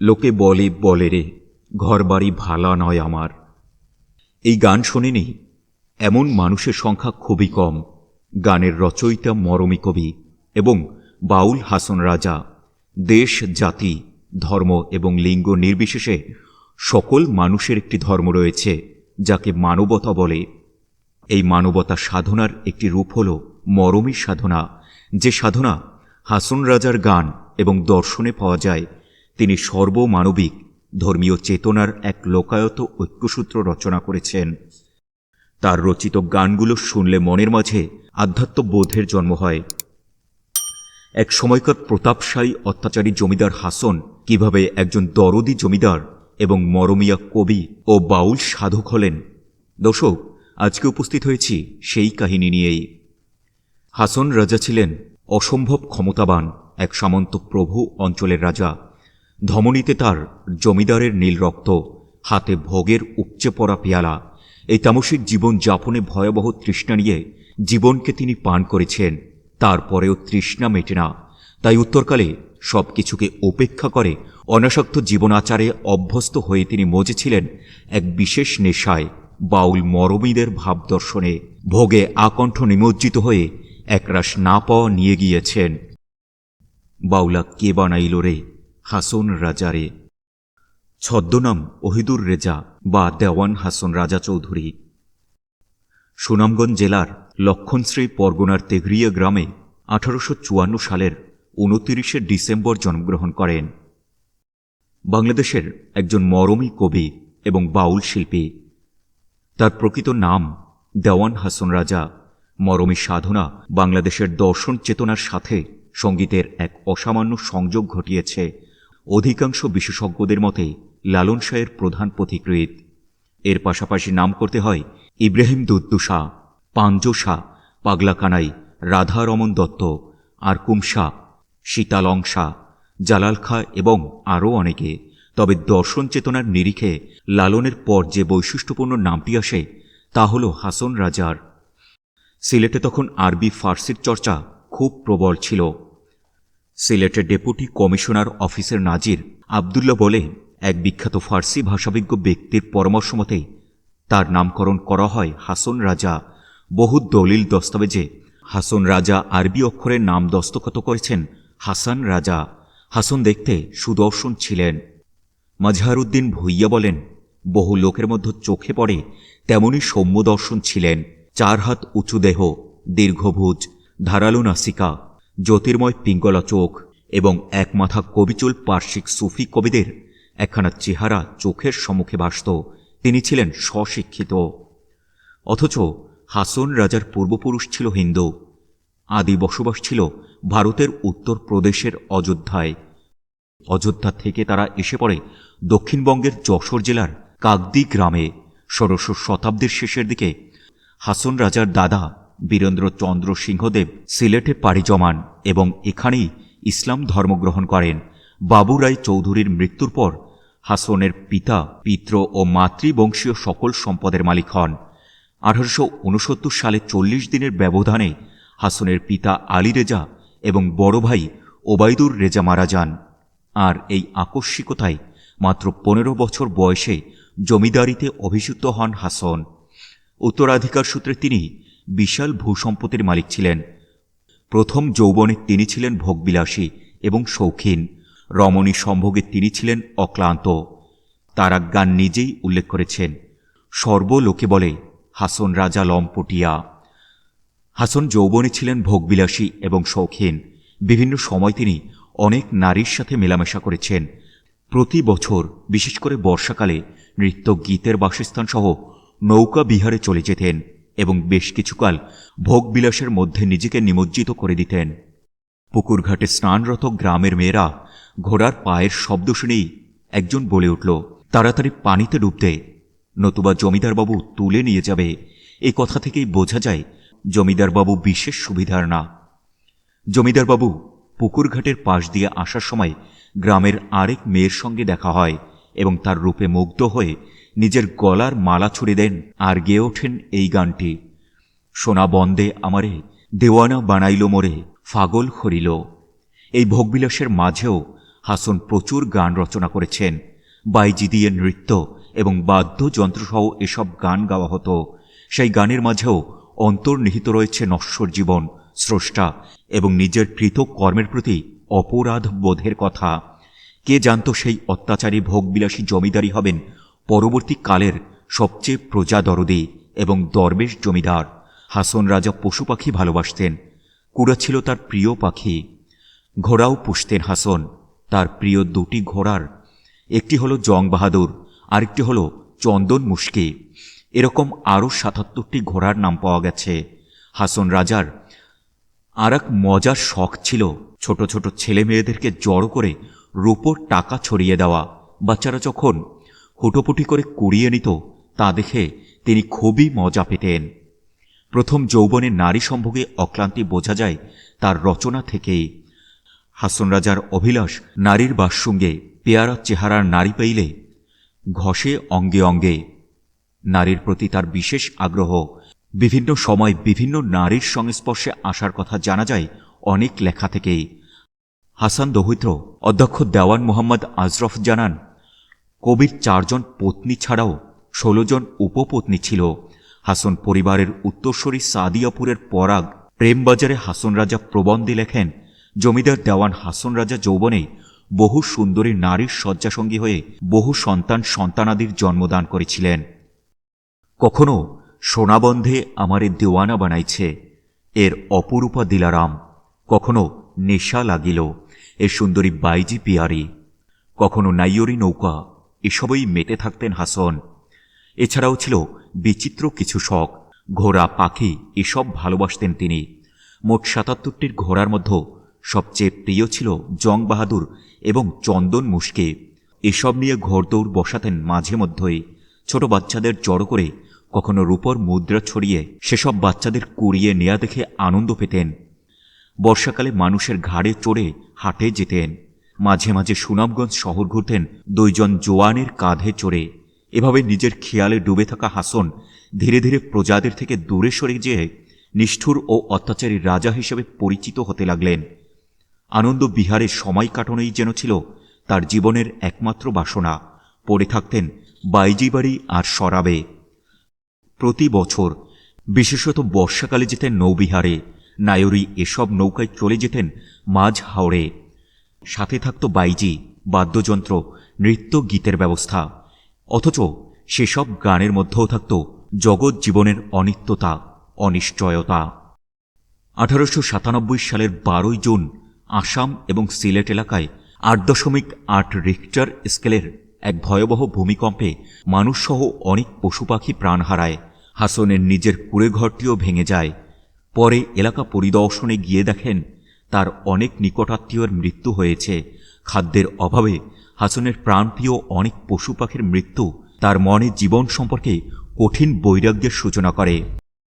লোকে বলে বলে রে, ঘরবাড়ি ভালা নয় আমার। এই গান শোনেনি? এমন মানুষের সংখ্যা খুবই কম। গানের রচয়িতা মরমী কবি এবং বাউল হাসন রাজা। দেশ, জাতি, ধর্ম এবং লিঙ্গ নির্বিশেষে সকল মানুষের একটি ধর্ম রয়েছে, যাকে মানবতা বলে। এই মানবতা সাধনার একটি রূপ হল মরমী সাধনা, যে সাধনা হাসন রাজার গান এবং দর্শনে পাওয়া যায় তিনি সর্বমানবিক, ধর্মীয় চেতনার এক লোকায়ত ঐক্যসূত্র রচনা করেছেন। তার রচিত গানগুলো শুনলে মনের মাঝে আধ্যাত্মবোধের জন্ম হয়। এক সময়কার প্রতাপশালী অত্যাচারী জমিদার হাসন কীভাবে একজন দরদি জমিদার এবং মরমিয়া কবি ও বাউল সাধক হলেন? দর্শক, আজকে উপস্থিত হয়েছি সেই কাহিনী নিয়েই। হাসন রাজা ছিলেন অসম্ভব ক্ষমতাবান এক সামন্ত প্রভু অঞ্চলের রাজা। ধমনীতে তার জমিদারের নীল রক্ত, হাতে ভোগের উপচে পড়া পেয়ালা, এই তামসিক জীবন যাপনে ভয়াবহ তৃষ্ণা নিয়ে জীবনকে তিনি পান করেছেন। তারপরেও তৃষ্ণা মেটে না। তাই উত্তরকালে সব কিছুকে উপেক্ষা করে অনাসক্ত জীবনাচারে অভ্যস্ত হয়ে তিনি মজেছিলেন এক বিশেষ নেশায় বাউল মরমীদের ভাবদর্শনে ভোগে আকণ্ঠ নিমজ্জিত হয়ে একরাশ না পাওয়া নিয়ে গিয়েছেন। বাউলা কে বানাইল রে? হাসন রাজারে। ছদ্মনাম ওহিদুর রেজা বা দেওয়ান হাসন রাজা চৌধুরী। সুনামগঞ্জ জেলার লক্ষণশ্রী পরগনার তেঘরিয়া গ্রামে আঠারোশো চুয়ান্ন সালের উনতিরিশে ডিসেম্বর জন্মগ্রহণ করেন। বাংলাদেশের একজন মরমী কবি এবং বাউল শিল্পী। তার প্রকৃত নাম দেওয়ান হাসন রাজা। মরমী সাধনা বাংলাদেশের দর্শন চেতনার সাথে সঙ্গীতের এক অসামান্য সংযোগ ঘটিয়েছে। অধিকাংশ বিশেষজ্ঞদের মতে, লালন শাহের প্রধান পথিকৃত এর পাশাপাশি নাম করতে হয় ইব্রাহিম দুদ্দু শাহ, পাঞ্জো শাহ পাগলা কানাই রাধা রমন দত্ত আরকুম শাহ শীতালং শাহ, জালাল খা এবং আরও অনেকে। তবে দর্শন চেতনার নিরিখে লালনের পর যে বৈশিষ্ট্যপূর্ণ নামটি আসে, তা হল হাসন রাজার। সিলেটে তখন আরবি ফার্সির চর্চা খুব প্রবল ছিল। সিলেটের ডেপুটি কমিশনার অফিসের নাজির আবদুল্লাহ বলে, এক বিখ্যাত ফার্সি ভাষাবিজ্ঞ ব্যক্তির পরামর্শ মতে তার নামকরণ করা হয় হাসন রাজা। বহু দলিল দস্তাবেজে হাসন রাজা আরবি অক্ষরের নাম দস্তখত করেছেন হাসান রাজা। হাসন দেখতে সুদর্শন ছিলেন। মাজহারুদ্দিন ভুইয়া বলেন, বহু লোকের মধ্যে চোখে পড়ে তেমনি সৌম্য দর্শন ছিলেন। চার হাত উঁচু দেহ, দীর্ঘভুজ, ধারালো নাসিকা জ্যোতির্ময় পিঙ্গলা চোখ এবং একমাথা কবিচুল পার্শ্বিক সুফি কবিদের একখানা চেহারা চোখের সম্মুখে ভাসত তিনি ছিলেন স্বশিক্ষিত। অথচ হাসন রাজার পূর্বপুরুষ ছিল হিন্দু। আদি বসবাস ছিল ভারতের উত্তর প্রদেশের অযোধ্যায়। অযোধ্যা থেকে তারা এসে পড়ে দক্ষিণবঙ্গের যশোর জেলার কাকদি গ্রামে। ষোড়শ শতাব্দীর শেষের দিকে হাসন রাজার দাদা বীরেন্দ্র চন্দ্র সিংহদেব সিলেটে পাড়ি জমান এবং এখানেই ইসলাম ধর্মগ্রহণ করেন। বাবু রায় চৌধুরীর মৃত্যুর পর হাসনের পিতা পিত্র ও মাতৃবংশীয় সকল সম্পদের মালিক হন। আঠারোশো উনসত্তর সালে চল্লিশ দিনের ব্যবধানে হাসনের পিতা আলী রেজা এবং বড় ভাই ওবায়দুর রেজা মারা যান। আর এই আকস্মিকতায় মাত্র পনেরো বছর বয়সে জমিদারিতে অভিষিক্ত হন হাসন। উত্তরাধিকার সূত্রে তিনি বিশাল ভূসম্পত্তির মালিক ছিলেন। প্রথম যৌবনে তিনি ছিলেন ভোগবিলাসী এবং শৌখিন। রমণী সম্ভোগে তিনি ছিলেন অক্লান্ত। তারা গান নিজেই উল্লেখ করেছেন। সর্বলোকে বলে, হাসন রাজা লম্পটিয়া হাসন যৌবনে ছিলেন ভোগবিলাসী এবং শৌখিন। বিভিন্ন সময় তিনি অনেক নারীর সাথে মেলামেশা করেছেন। প্রতি বছর, বিশেষ করে বর্ষাকালে, নৃত্য, গীতের বাসস্থানসহ নৌকা বিহারে চলে যেতেন। এবং বেশ কিছুকাল ভোগবিলাসের মধ্যে নিজেকে নিমজ্জিত করে দিতেন। পুকুরঘাটে স্নানরত গ্রামের মেয়েরা ঘোড়ার পায়ের শব্দ শুনেই একজন বলে উঠল, তাড়াতাড়ি পানিতে ডুবতে নতুবা জমিদারবাবু তুলে নিয়ে যাবে। এই কথা থেকেই বোঝা যায় জমিদারবাবু বিশেষ সুবিধার না। জমিদারবাবু পুকুরঘাটের পাশ দিয়ে আসার সময় গ্রামের আরেক মেয়ের সঙ্গে দেখা হয় এবং তার রূপে মুগ্ধ হয়ে নিজের গলার মালা ছুড়ে দেন আর গেয়ে ওঠেন এই গানটি। সোনা বন্দে আমারে, দেওয়ানা বানাইল মোরে, ফাগল হরিল এই ভোগবিলাসের মাঝেও হাসন প্রচুর গান রচনা করেছেন। বাইজি দিয়ে নৃত্য এবং বাদ্যযন্ত্রসহ এসব গান গাওয়া হতো। সেই গানের মাঝেও অন্তর্নিহিত রয়েছে নশ্বর জীবন, স্রষ্টা এবং নিজের কৃত কর্মের প্রতি অপরাধ বোধের কথা। কে জানত সেই অত্যাচারী ভোগবিলাসী জমিদারি হবেন পরবর্তী কালের সবচেয়ে প্রজাদরদি এবং দরবেশ জমিদার হাসন রাজা পশু পাখি ভালোবাসতেন। কুড়া ছিল তার প্রিয় পাখি। ঘোড়াও পুষতেন হাসন। তার প্রিয় দুটি ঘোড়ার, একটি হলো জং বাহাদুর, আরেকটি হলো চন্দন মুশকি। এরকম আরও সাতাত্তরটি ঘোড়ার নাম পাওয়া গেছে। হাসন রাজার আর এক মজার শখ ছিল ছোট ছোট ছেলে মেয়েদেরকে জড়ো করে রূপোর টাকা ছড়িয়ে দেওয়া। বাচ্চারা যখন হুটোপুটি করে কুড়িয়ে নিত, তা দেখে তিনি খুবই মজা পেতেন। প্রথম যৌবনে নারী সম্ভোগে অক্লান্তি বোঝা যায় তার রচনা থেকেই। হাসন রাজার অভিলাষ নারীর বাসসঙ্গে পেয়ারা চেহারার নারী পাইলে ঘষে অঙ্গে অঙ্গে। নারীর প্রতি তার বিশেষ আগ্রহ। বিভিন্ন সময় বিভিন্ন নারীর সংস্পর্শে আসার কথা জানা যায় অনেক লেখা থেকেই। হাসান দহিত্র অধ্যক্ষ দেওয়ান মোহাম্মদ আজরফ জানান কবির চারজন পত্নী ছাড়াও ষোলো জন উপপত্নী ছিল। হাসন পরিবারের উত্তরসূরি সাদিয়াপুরের পরাগ প্রেমবাজারে হাসন রাজা প্রবন্ধে লেখেন, জমিদার দেওয়ান হাসন রাজা যৌবনে বহু সুন্দরী নারীর শয্যাসঙ্গী হয়ে বহু সন্তান সন্তানাদির জন্মদান করেছিলেন। কখনো সোনাবন্ধে আমারে দেওয়ানা বানাইছে, এর অপরূপা দিলারাম। কখনো নেশা লাগিল এর সুন্দরী বাইজি পিয়ারি। কখনো নাইয়রি নৌকা এসবই মেতে থাকতেন হাসন। এছাড়াও ছিল বিচিত্র কিছু শখ, ঘোড়া, পাখি, এসব ভালোবাসতেন তিনি। মোট সাতাত্তরটির ঘোড়ার মধ্যে সবচেয়ে প্রিয় ছিল জং বাহাদুর এবং চন্দন মুশকে। এসব নিয়ে ঘোড়দৌড় বসাতেন মাঝে মধ্যেই। ছোট বাচ্চাদের জড়ো করে কখনো রূপর মুদ্রা ছড়িয়ে সেসব বাচ্চাদের কুড়িয়ে নেয়া দেখে আনন্দ পেতেন। বর্ষাকালে মানুষের ঘাড়ে চড়ে হাটে যেতেন। মাঝে মাঝে সুনামগঞ্জ শহর ঘুরতেন দুইজন জোয়ানের কাঁধে চড়ে। এভাবে নিজের খেয়ালে ডুবে থাকা হাসন ধীরে ধীরে প্রজাদের থেকে দূরে সরে যেয়ে নিষ্ঠুর ও অত্যাচারী রাজা হিসেবে পরিচিত হতে লাগলেন। আনন্দ বিহারে সময় কাটানোই যেন ছিল তার জীবনের একমাত্র বাসনা। পড়ে থাকতেন বাইজি বাড়ি আর সরাবে। প্রতি বছর, বিশেষত বর্ষাকালে যেতেন নৌবিহারে। নায়রি এসব নৌকায় চলে যেতেন মাঝ হাওড়ে সাথে থাকত বাইজি, বাদ্যযন্ত্র, নৃত্য, গীতের ব্যবস্থা। অথচ সেসব গানের মধ্যেও থাকত জগৎ জীবনের অনিত্যতা, অনিশ্চয়তা। আঠারোশো সাতানব্বই সালের বারোই জুন আসাম এবং সিলেট এলাকায় আট দশমিক আট রিক্টার স্কেলের এক ভয়াবহ ভূমিকম্পে মানুষসহ অনেক পশু পাখি প্রাণ হারায়। হাসনের নিজের কুড়েঘরটিও ভেঙে যায়। পরে এলাকা পরিদর্শনে গিয়ে দেখেন তার অনেক নিকটাত্মীয়র মৃত্যু হয়েছে। খাদ্যের অভাবে হাসনের প্রাণপ্রিয় অনেক পশু পাখির মৃত্যু তার মনে জীবন সম্পর্কে কঠিন বৈরাগ্যের সূচনা করে।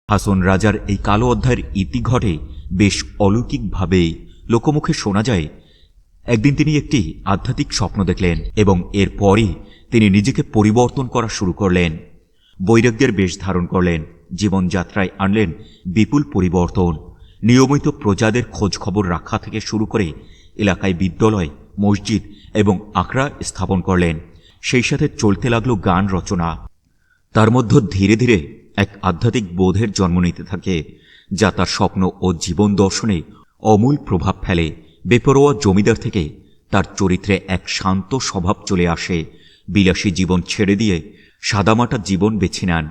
হাসন রাজার এই কালো অধ্যায়ের ইতি ঘটে বেশ অলৌকিকভাবেই লোকমুখে শোনা যায়, একদিন তিনি একটি আধ্যাত্মিক স্বপ্ন দেখলেন এবং এরপরই তিনি নিজেকে পরিবর্তন করা শুরু করলেন। বৈরাগ্যের বেশ ধারণ করলেন, জীবনযাত্রায় আনলেন বিপুল পরিবর্তন। নিয়মিত প্রজাদের খোঁজ খবর রাখা থেকে শুরু করে এলাকায় বিদ্যালয়, মসজিদ এবং আখড়া স্থাপন করলেন। সেই সাথে চলতে লাগল গান রচনা। তার মধ্যে ধীরে ধীরে এক আধ্যাত্মিক বোধের জন্ম নিতে থাকে, যা তার স্বপ্ন ও জীবন দর্শনে অমূল প্রভাব ফেলে। বেপরোয়া জমিদার থেকে তার চরিত্রে এক শান্ত স্বভাব চলে আসে। বিলাসী জীবন ছেড়ে দিয়ে সাদামাটা জীবন বেছে নেন।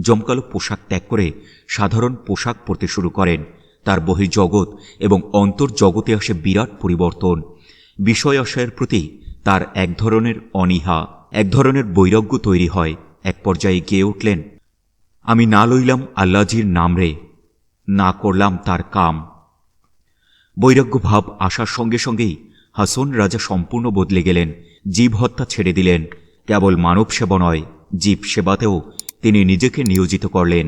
জমকালো পোশাক ত্যাগ করে সাধারণ পোশাক পরতে শুরু করেন। তার বহির্জগৎ এবং অন্তর্জগতে আসে বিরাট পরিবর্তন। বিষয় আশয়ের প্রতি তার এক ধরনের অনীহা, এক ধরনের বৈরাগ্য তৈরি হয়। এক পর্যায়ে গেয়ে উঠলেন, আমি না লইলাম আল্লাজির নাম রে, না করলাম তার কাম। বৈরাগ্য ভাব আসার সঙ্গে সঙ্গেই হাসন রাজা সম্পূর্ণ বদলে গেলেন, জীব হত্যা ছেড়ে দিলেন। কেবল মানব সেবা নয়, জীব সেবাতেও তিনি নিজেকে নিয়োজিত করলেন।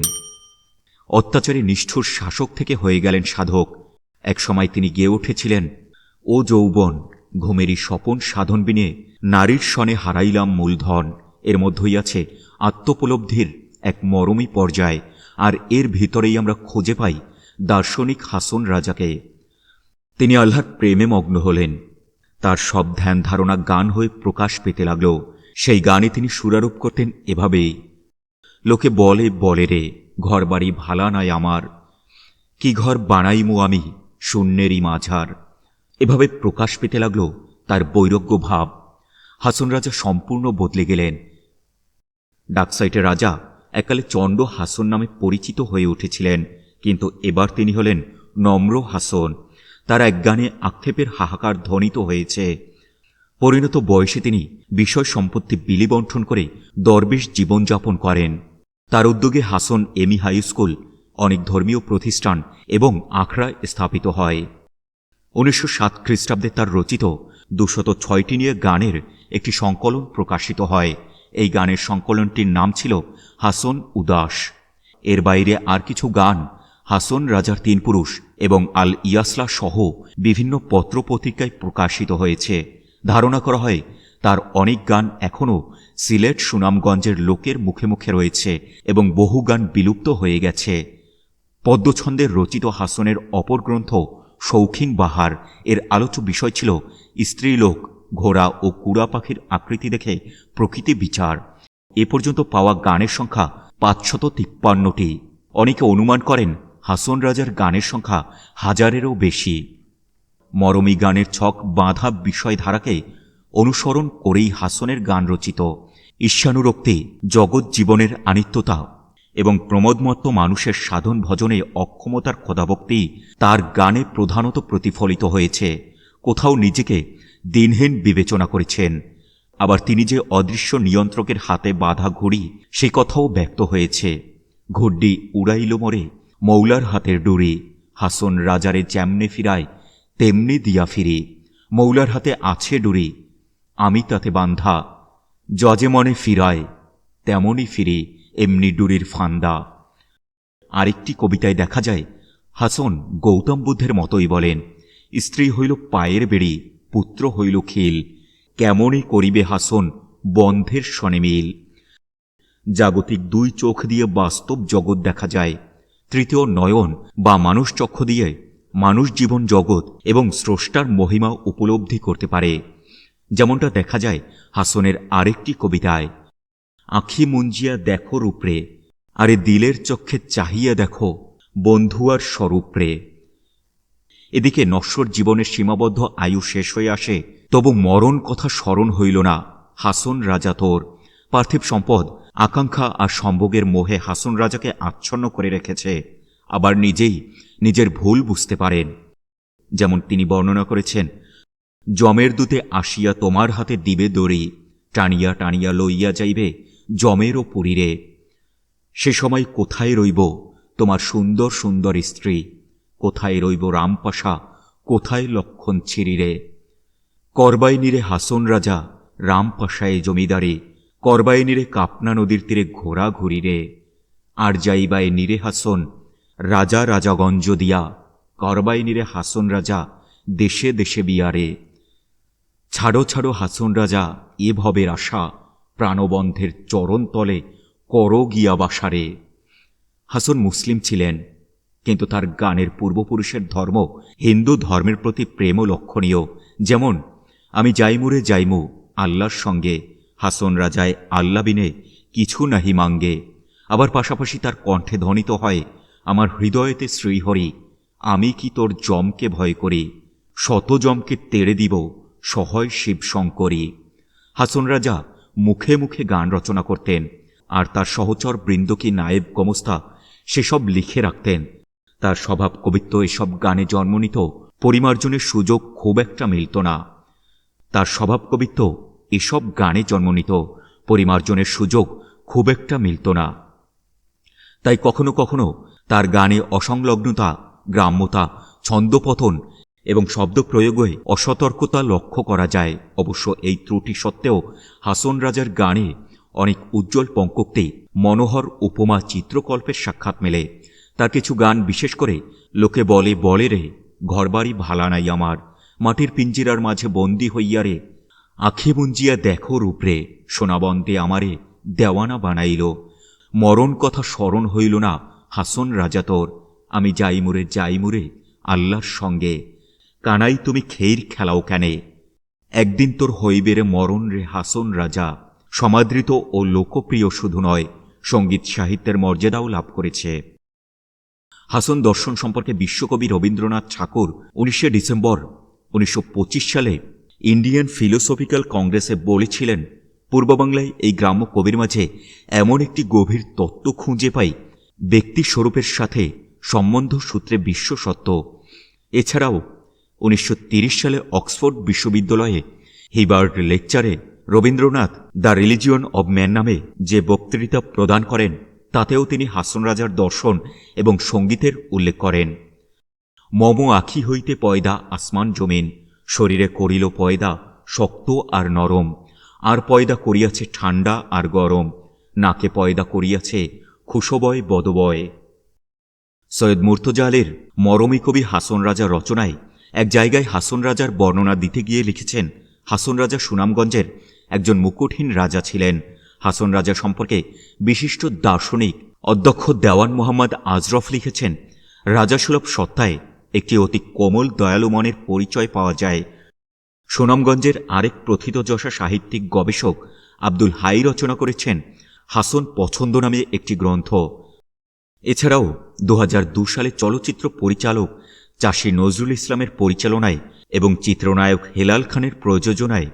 অত্যাচারী নিষ্ঠুর শাসক থেকে হয়ে গেলেন সাধক। একসময় তিনি গেয়ে উঠেছিলেন, ও যৌবন, ঘুমেরই স্বপন সাধন বিনে নারীর সনে হারাইলাম মূলধন। এর মধ্যেই আছে আত্মোপলব্ধির এক মরমী পর্যায়, আর এর ভিতরেই আমরা খুঁজে পাই দার্শনিক হাসন রাজাকে। তিনি আল্লাহর প্রেমে মগ্ন হলেন। তার সব ধ্যান ধারণা গান হয়ে প্রকাশ পেতে লাগল। সেই গানে তিনি সুরারোপ করতেন এভাবেই। লোকে বলে বলে রে ঘর বাড়ি ভালা নাই আমার। কি ঘর বানাইমু আমি, শূন্যেরই মাঝার। এভাবে প্রকাশ পেতে লাগল তার বৈরজ্ঞ ভাব। হাসন রাজা সম্পূর্ণ বদলে গেলেন। ডাকসাইটের রাজা একালে চণ্ড হাসন নামে পরিচিত হয়ে উঠেছিলেন, কিন্তু এবার তিনি হলেন নম্র হাসন। তার এক গানে আক্ষেপের হাহাকার ধ্বনিত হয়েছে। পরিণত বয়সে তিনি বিষয় সম্পত্তি বিলি বন্টন করে দরবেশ জীবনযাপন করেন। তার উদ্যোগে হাসন এমি হাই স্কুল, অনেক ধর্মীয় প্রতিষ্ঠান এবং আখড়া স্থাপিত হয়। উনিশশো সাত খ্রিস্টাব্দে তার রচিত দুশত ছয়টি নিয়ে গানের একটি সংকলন প্রকাশিত হয়। এই গানের সংকলনটির নাম ছিল হাসন উদাস। এর বাইরে আর কিছু গান হাসন রাজার তিন পুরুষ এবং আল ইয়াসলা সহ বিভিন্ন পত্রপত্রিকায় প্রকাশিত হয়েছে। ধারণা করা হয়, তার অনেক গান এখনও সিলেট সুনামগঞ্জের লোকের মুখে মুখে রয়েছে এবং বহু গান বিলুপ্ত হয়ে গেছে। পদ্মছন্দের রচিত হাসনের অপর গ্রন্থ শৌখিন বাহার। এর আলোচ্য বিষয় ছিল স্ত্রীলোক, ঘোড়া ও কুড়া পাখির আকৃতি দেখে প্রকৃতি বিচার। এ পর্যন্ত পাওয়া গানের সংখ্যা পাঁচশত তিপ্পান্নটি। অনেকে অনুমান করেন হাসন রাজার গানের সংখ্যা হাজারেরও বেশি। মরমী গানের ছক বাঁধা বিষয়ধারাকে অনুসরণ করেই হাসনের গান রচিত। ঈর্ষানুরক্তি জগৎ জীবনের আনিত্যতা এবং প্রমোদমত্ত মানুষের সাধন ভজনে অক্ষমতার খোদাভক্তি তার গানে প্রধানত প্রতিফলিত হয়েছে। কোথাও নিজেকে দিনহীন বিবেচনা করেছেন। আবার তিনি যে অদৃশ্য নিয়ন্ত্রকের হাতে বাধা ঘড়ি, সে কথাও ব্যক্ত হয়েছে। ঘুড্ডি উড়াইল মরে মৌলার হাতের ডুরি, হাসন রাজারে যেমনে ফিরায়, তেমনি দিয়া ফিরি। মৌলার হাতে আছে ডুরি, আমি তাতে বান্ধা জজে মনে ফিরায় তেমনই ফিরে এমনি ডুরির ফান্দা। আরেকটি কবিতায় দেখা যায়, হাসন গৌতম বুদ্ধের মতোই বলেন, স্ত্রী হইল পায়ের বেড়ি, পুত্র হইল খিল কেমনই করিবে হাসন বন্ধের সনে মিল? জাগতিক দুই চোখ দিয়ে বাস্তব জগৎ দেখা যায়, তৃতীয় নয়ন বা মানুষ চক্ষু দিয়ে মানুষ জীবন জগৎ এবং স্রষ্টার মহিমা উপলব্ধি করতে পারে। যেমনটা দেখা যায় হাসনের আরেকটি কবিতায়, আখি মুঞ্জিয়া দেখো রূপরে, আরে দিলের চক্ষে চাহিয়া দেখো বন্ধুয়ার স্বরূপরে। এদিকে নশ্বর জীবনের সীমাবদ্ধ আয়ু শেষ হয়ে আসে, তবু মরণ কথা স্মরণ হইল না। হাসন রাজা তোর, পার্থিব সম্পদ, আকাঙ্ক্ষা আর সম্ভোগের মোহে হাসন রাজাকে আচ্ছন্ন করে রেখেছে, আবার নিজেই নিজের ভুল বুঝতে পারেন। যেমন তিনি বর্ণনা করেছেন জমের দূতে আসিয়া তোমার হাতে দিবে দড়ি, টানিয়া টানিয়া লইয়া যাইবে জমেরও পুরীরে সে সময় কোথায় রইব তোমার সুন্দর সুন্দর স্ত্রী? কোথায় রইব রামপাশা? কোথায় লক্ষণ ছিরিরে করবাইনিরে হাসন রাজা, রামপাশায় জমিদারি। করবাইনিরে কাপনা নদীর তীরে ঘোরা ঘুরিরে। আর যাইবায় নিরে হাসন, রাজা রাজাগঞ্জ দিয়া করবাইনিরে হাসন রাজা দেশে দেশে বিয়ারে। ছাড়ো ছাড়ো হাসন রাজা, এ ভবের আশা। প্রাণবন্ধের চরণ তলে কর গিয়া বাসারে। হাসন মুসলিম ছিলেন, কিন্তু তার গানের পূর্বপুরুষের ধর্ম হিন্দু ধর্মের প্রতি প্রেমও লক্ষণীয়। যেমন, আমি যাইমুরে যাইমু আল্লাহর সঙ্গে হাসন রাজায় আল্লা বিনে কিছু নাহি মাঙ্গে। আবার পাশাপাশি তার কণ্ঠে ধ্বনিত হয়, আমার হৃদয়েতে শ্রীহরি, আমি কি তোর জমকে ভয় করি? শত জমকে তেড়ে দিব সহয় শিব শঙ্করী হাসন রাজা মুখে মুখে গান রচনা করতেন, আর তার সহচর বৃন্দকে নায়েব কমস্তা সেসব লিখে রাখতেন। তার স্বভাব কবিত্ব এসব গানে জন্ম নিত, পরিমার্জনের সুযোগ খুব একটা মিলত না। তার স্বভাব কবিত্ব এসব গানে জন্ম নিত, পরিমার্জনের সুযোগ খুব একটা মিলত না। তাই কখনো কখনো তার গানে অসংলগ্নতা, গ্রাম্যতা, ছন্দপতন এবং শব্দ প্রয়োগে অসতর্কতা লক্ষ্য করা যায়। অবশ্য এই ত্রুটি সত্ত্বেও হাসন রাজার গানে অনেক উজ্জ্বল পঙ্কক্তি, মনোহর উপমা চিত্রকল্পের সাক্ষাৎ মেলে। তার কিছু গান বিশেষ করে, লোকে বলে বলে রে, ঘরবাড়ি ভালা নাই আমার, মাটির পিঞ্জিরার মাঝে বন্দি হইয়া রে, আখে মুঞ্জিয়া দেখো রূপরে সোনাবন্দে আমারে দেওয়ানা বানাইল। মরণ কথা স্মরণ হইল না হাসন রাজা তোর, আমি যাইমুরে যাইমুরে আল্লাহর সঙ্গে কানাই তুমি খেইর খেলাও কেনে। একদিন তোর হইবেরে মরণ রে হাসন রাজা, সমাদৃত ও লোকপ্রিয় শুধু নয়, সংগীত সাহিত্যের মর্যাদাও লাভ করেছে। হাসন দর্শন সম্পর্কে বিশ্বকবি রবীন্দ্রনাথ ঠাকুর উনিশে ডিসেম্বর উনিশশো পঁচিশ সালে ইন্ডিয়ান ফিলোসফিক্যাল কংগ্রেসে বলেছিলেন, পূর্ববাংলায় এই গ্রাম্য কবির মাঝে এমন একটি গভীর তত্ত্ব খুঁজে পাই ব্যক্তি স্বরূপের সাথে সম্বন্ধ সূত্রে বিশ্ব সত্য এছাড়াও উনিশশো সালে অক্সফোর্ড বিশ্ববিদ্যালয়ে হিবার্ড লেকচারে Rabindranath the religion of man নামে যে বক্তৃতা প্রদান করেন, তাতেও তিনি হাসন রাজার দর্শন এবং সঙ্গীতের উল্লেখ করেন। মম আখি হইতে পয়দা আসমান জমিন, শরীরে করিল পয়দা শক্ত আর নরম, আর পয়দা করিয়াছে ঠান্ডা আর গরম, নাকে পয়দা করিয়াছে খুশবয় বদবয়। সৈয়দ মুর্তজা মরমী কবি হাসন রাজা রচনায় এক জায়গায় হাসন রাজার বর্ণনা দিতে গিয়ে লিখেছেন, হাসন রাজা সুনামগঞ্জের একজন মুকুটহীন রাজা ছিলেন। হাসন রাজা সম্পর্কে বিশিষ্ট দার্শনিক অধ্যক্ষ দেওয়ান মোহাম্মদ আজরফ লিখেছেন রাজাসুলভ সত্তায় একটি অতি কোমল দয়ালু মনের পরিচয় পাওয়া যায়। সুনামগঞ্জের আরেক প্রথিতযশা সাহিত্যিক গবেষক আব্দুল হাই রচনা করেছেন, হাসন পছন্দ নামে একটি গ্রন্থ। এছাড়াও দু সালে চলচ্চিত্র পরিচালক চাষী নজরুল ইসলামের পরিচালনায় এবং চিত্রনায়ক হেলাল খানের প্রযোজনায়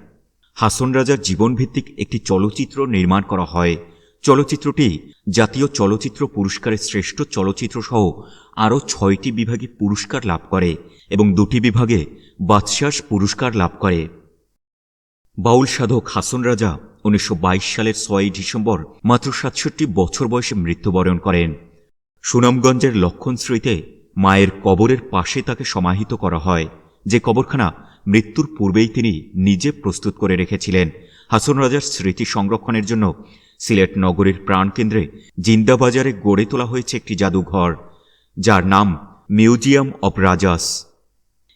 হাসন রাজার জীবনভিত্তিক একটি চলচ্চিত্র নির্মাণ করা হয়। চলচ্চিত্রটি জাতীয় চলচ্চিত্র পুরস্কারের শ্রেষ্ঠ চলচ্চিত্র সহ আরও ছয়টি বিভাগে পুরস্কার লাভ করে এবং দুটি বিভাগে বাদশাস পুরস্কার লাভ করে। বাউল সাধক হাসন রাজা উনিশশো বাইশ সালের ছয়ই ডিসেম্বর মাত্র সাতষট্টি বছর বয়সে মৃত্যুবরণ করেন। সুনামগঞ্জের লক্ষণশ্রীতে মায়ের কবরের পাশে তাকে সমাহিত করা হয়, যে কবরখানা মৃত্যুর পূর্বেই তিনি নিজে প্রস্তুত করে রেখেছিলেন। হাসন রাজার স্মৃতি সংরক্ষণের জন্য সিলেট নগরীর প্রাণকেন্দ্রে জিন্দাবাজারে গড়ে তোলা হয়েছে একটি জাদুঘর, যার নাম মিউজিয়াম অব রাজাস।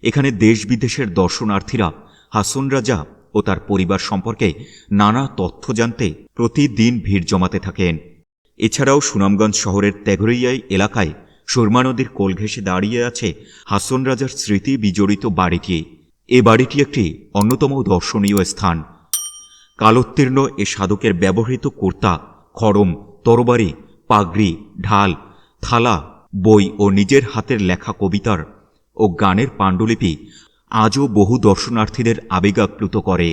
এখানে দেশ বিদেশের দর্শনার্থীরা হাসন রাজা ও তার পরিবার সম্পর্কে নানা তথ্য জানতে প্রতিদিন ভিড় জমাতে থাকেন। এছাড়াও সুনামগঞ্জ শহরের তেঘরিয়াই এলাকায় সুরমা নদীর কোল ঘেঁষে দাঁড়িয়ে আছে হাসন রাজার স্মৃতি বিজড়িত বাড়িটি। এ বাড়িটি একটি অন্যতম দর্শনীয় স্থান। কালোত্তীর্ণ এ সাধকের ব্যবহৃত কুর্তা, খড়ম, তরবারি, পাগড়ি, ঢাল, থালা, বই ও নিজের হাতের লেখা কবিতার ও গানের পাণ্ডুলিপি আজও বহু দর্শনার্থীদের আবেগাপ্লুত করে।